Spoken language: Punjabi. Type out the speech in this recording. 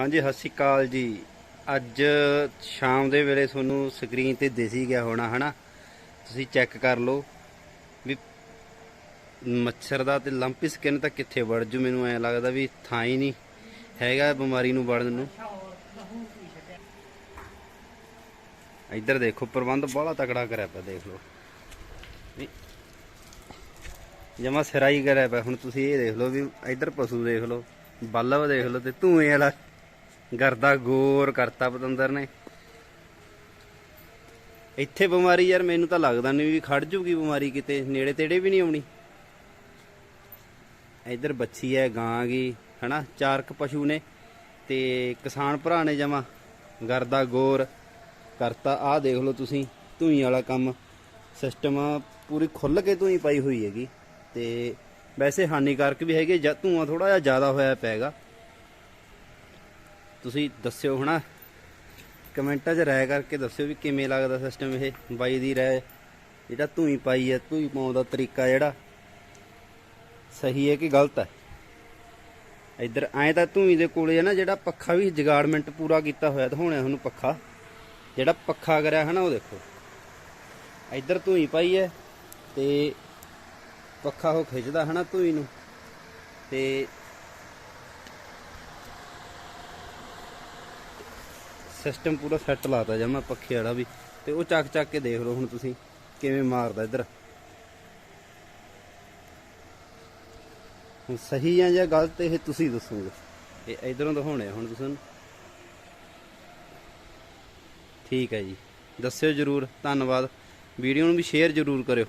ਹਾਂਜੀ, ਸਤਿ ਸ਼੍ਰੀ ਅਕਾਲ ਜੀ। ਅੱਜ ਸ਼ਾਮ ਦੇ ਵੇਲੇ ਤੁਹਾਨੂੰ ਸਕਰੀਨ ਤੇ ਦਿਸੀ ਗਿਆ ਹੋਣਾ, ਹਨਾ? ਤੁਸੀਂ ਚੈੱਕ ਕਰ ਲਓ ਵੀ ਮੱਛਰ ਦਾ ਤੇ ਲੰਪੀ ਸਕਿਨ ਤਾਂ ਕਿੱਥੇ ਵੜ ਜੂ, ਮੈਨੂੰ ਐ ਲੱਗਦਾ ਵੀ ਥਾਂ ਹੀ ਨਹੀਂ ਹੈਗਾ ਬਿਮਾਰੀ ਨੂੰ ਵੜਨ ਨੂੰ। ਇੱਧਰ ਦੇਖੋ, ਪ੍ਰਬੰਧ ਬੜਾ ਤਕੜਾ ਕਰਿਆ ਪਿਆ, ਦੇਖ ਲਓ। ਜਮਾ ਸਿਰਾਈ ਕਰਿਆ ਪਿਆ, ਹੁਣ ਤੁਸੀਂ ਇਹ ਦੇਖ ਲਓ ਵੀ ਇੱਧਰ ਪਸ਼ੂ ਦੇਖ ਲਓ, ਬੱਲਬ ਦੇਖ ਲਓ ਤੇ ਧੂਏ ਵਾਲਾ ਗਰਦਾ ਗੋਰ ਕਰਤਾ ਪਤੰਦਰ ਨੇ। ਇੱਥੇ ਬਿਮਾਰੀ ਯਾਰ ਮੈਨੂੰ ਤਾਂ ਲੱਗਦਾ ਨਹੀਂ ਵੀ ਖੜ ਜੂਗੀ ਬਿਮਾਰੀ ਕਿਤੇ, ਨੇੜੇ ਤੇੜੇ ਵੀ ਨਹੀਂ ਆਉਣੀ। ਇੱਧਰ ਬੱਚੀ ਹੈ ਗਾਂ ਗਈ, ਹਨਾ, ਚਾਰਕ ਪਸ਼ੂ ਨੇ ਤੇ ਕਿਸਾਨ ਭਰਾ ਨੇ ਜਮਾ। ਗਰਦਾ ਗੋਰ ਕਰਤਾ, ਆਹ ਦੇਖ ਲਓ ਤੁਸੀਂ, ਧੂਈ ਵਾਲਾ ਕੰਮ। ਸਿਸਟਮ ਪੂਰੀ ਖੁੱਲ ਕੇ ਧੂਈ ਪਾਈ ਹੋਈ ਹੈਗੀ। ਤੇ ਵੈਸੇ ਹਾਨੀਕਾਰਕ ਵੀ ਹੈਗੇ, ਜਾਂ ਧੂਆਂ ਥੋੜਾ ਜਿਹਾ ਜ਼ਿਆਦਾ ਹੋਇਆ ਪੈਗਾ ਤੁਸੀਂ ਦੱਸਿਓ ਹਨਾ। ਕਮੈਂਟਾਂ 'ਚ ਰਾਏ ਕਰਕੇ ਦੱਸਿਓ ਵੀ ਕਿਵੇਂ ਲੱਗਦਾ ਸਿਸਟਮ ਇਹ, ਬਾਈ ਦੀ ਰਾਏ। ਜਿਹੜਾ ਧੂਈ ਪਾਈ ਹੈ ਧੂਈ ਪਾਉਣ ਦਾ ਤਰੀਕਾ ਜਿਹੜਾ। ਸਹੀ ਹੈ ਕਿ ਗਲਤ ਹੈ ਇੱਧਰ ਐਂ ਤਾਂ ਧੂਈ ਦੇ ਕੋਲੇ ਹੈ ਨਾ, ਜਿਹੜਾ ਪੱਖਾ ਵੀ ਜਗਾੜਮੈਂਟ ਪੂਰਾ ਕੀਤਾ ਹੋਇਆ ਤਾਂ ਹੁਣ ਉਹਨੂੰ ਪੱਖਾ। ਜਿਹੜਾ ਪੱਖਾ ਕਰਿਆ ਹੈ ਨਾ ਉਹ ਦੇਖੋ। ਇੱਧਰ ਧੂਈ ਪਾਈ ਹੈ ਤੇ ਪੱਖਾ ਉਹ ਖਿੱਚਦਾ ਹੈ ਨਾ ਧੂਈ ਨੂੰ। ਤੇ ਸਿਸਟਮ ਪੂਰਾ ਸੈੱਟ ਲਾਤਾ ਜਮਾ ਪੱਖੇ ਵਾਲਾ ਵੀ। ਤੇ ਉਹ ਚੱਕ ਚੱਕ ਕੇ ਦੇਖ ਲਓ ਹੁਣ ਤੁਸੀਂ, ਕਿਵੇਂ ਮਾਰਦਾ ਇੱਧਰ। ਹੁਣ ਸਹੀ ਆ ਜਾਂ ਗਲਤ, ਇਹ ਤੁਸੀਂ ਦੱਸੋਗੇ। ਇਹ ਇਧਰੋਂ ਦਿਖਾਉਣੇ ਆ ਹੁਣ ਤੁਸੀਂ ਠੀਕ ਹੈ ਜੀ। ਦੱਸਿਓ ਜਰੂਰ। ਧੰਨਵਾਦ। ਵੀਡੀਓ ਨੂੰ ਵੀ ਸ਼ੇਅਰ ਜਰੂਰ ਕਰਿਓ।